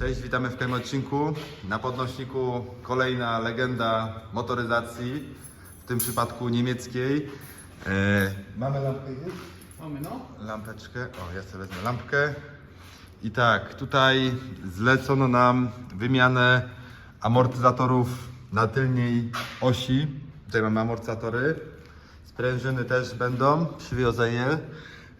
Cześć, witamy w kolejnym odcinku. Na podnośniku kolejna legenda motoryzacji, w tym przypadku niemieckiej. E, mamy lampkę gdzieś? Mamy no. Lampeczkę. O, ja sobie wezmę lampkę. I tak, tutaj zlecono nam wymianę amortyzatorów na tylniej osi. Tutaj mamy amortyzatory. Sprężyny też będą, przywiozę je.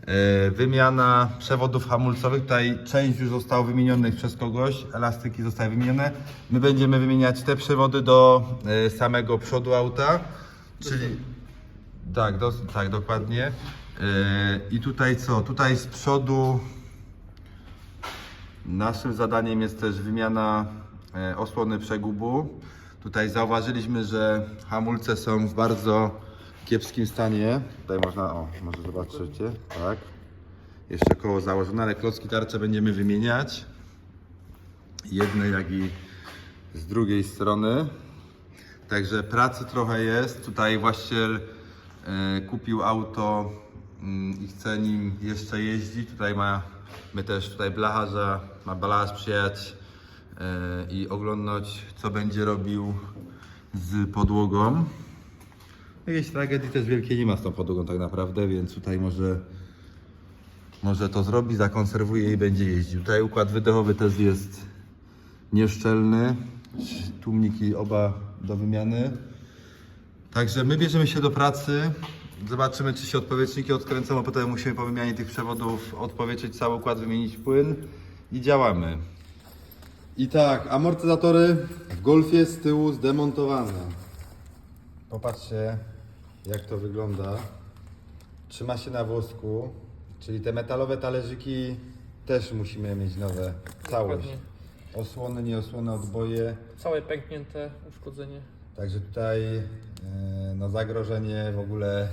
E, Wymiana przewodów hamulcowych. Tutaj część już została wymienionych przez kogoś, elastyki zostały wymienione. My będziemy wymieniać te przewody do e, samego przodu auta, czyli tak, dos, tak, dokładnie. E, I tutaj co? Tutaj z przodu naszym zadaniem jest też wymiana osłony przegubu. Tutaj zauważyliśmy, że hamulce są w bardzo kiepskim stanie. Tutaj można, o, może zobaczycie, tak. Jeszcze koło założone, ale klocki tarcze będziemy wymieniać. Jednej, jak i z drugiej strony. Także pracy trochę jest. Tutaj właściciel e, kupił auto mm, i chce nim jeszcze jeździć. Tutaj ma, my też tutaj blacharza, ma blacharz przyjechać e, i oglądać co będzie robił z podłogą. Jakiejś tragedii też wielkiej nie ma z tą podłogą tak naprawdę, więc tutaj może, może to zrobi, zakonserwuje i będzie jeździł. Tutaj układ wydechowy też jest nieszczelny. Tłumniki oba do wymiany. Także my bierzemy się do pracy. Zobaczymy, czy się odpowietrzniki odkręcą, a potem musimy po wymianie tych przewodów odpowietrzyć cały układ, wymienić płyn i działamy. I tak, amortyzatory w Golfie z tyłu zdemontowane. Popatrzcie, jak to wygląda. Trzyma się na włosku, czyli te metalowe talerzyki też musimy mieć nowe. Całość. Osłony, nieosłone odboje. Całe pęknięte uszkodzenie. Także tutaj e, no zagrożenie w ogóle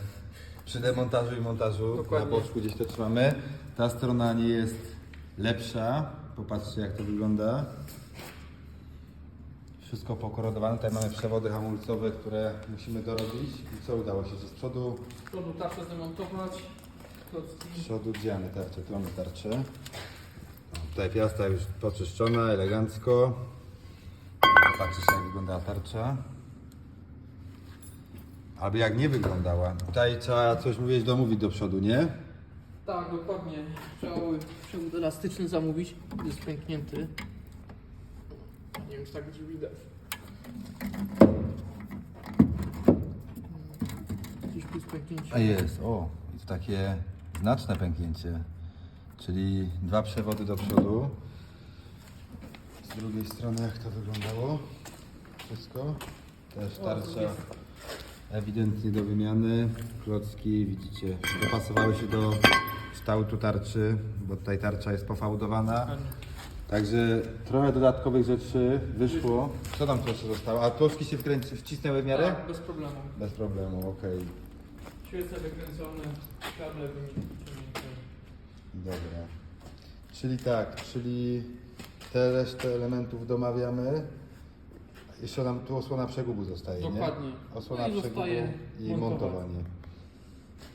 przy demontażu i montażu Dokładnie. na boczku gdzieś to trzymamy. Ta strona nie jest lepsza. Popatrzcie jak to wygląda. Wszystko pokorodowane. Tutaj mamy przewody hamulcowe, które musimy dorobić. I co udało się? Że z przodu, Z przodu tarczę zdemontować. z przodu gdzie mamy tarczę? Tu mamy tarczę. Tutaj piasta już poczyszczona, elegancko. Patrzcie jak wyglądała tarcza. Albo jak nie wyglądała. Tutaj trzeba coś mówić, domówić do przodu, nie? Tak, dokładnie. Trzeba by przewód elastyczny zamówić. Jest pęknięty. Nie wiem, czy tak gdzie widać. Tu jest pęknięcie. A jest, o. I to takie znaczne pęknięcie. Czyli dwa przewody do przodu. Z drugiej strony jak to wyglądało? Wszystko. Też tarcza ewidentnie do wymiany. Klocki widzicie dopasowały się do kształtu tarczy, bo tutaj tarcza jest pofałdowana. Dokładnie. Także trochę dodatkowych rzeczy wyszło. Co tam jeszcze zostało? A klocki się wkręci, wcisnęły w miarę? Tak, bez problemu. Bez problemu, okej. Świece wykręcone, kable wyciągnięte. Dobra. Czyli tak, czyli te resztę elementów domawiamy. Jeszcze nam tu osłona przegubu zostaje, Dokładnie. nie? Osłona No i przegubu zostaje i montowanie. montowanie.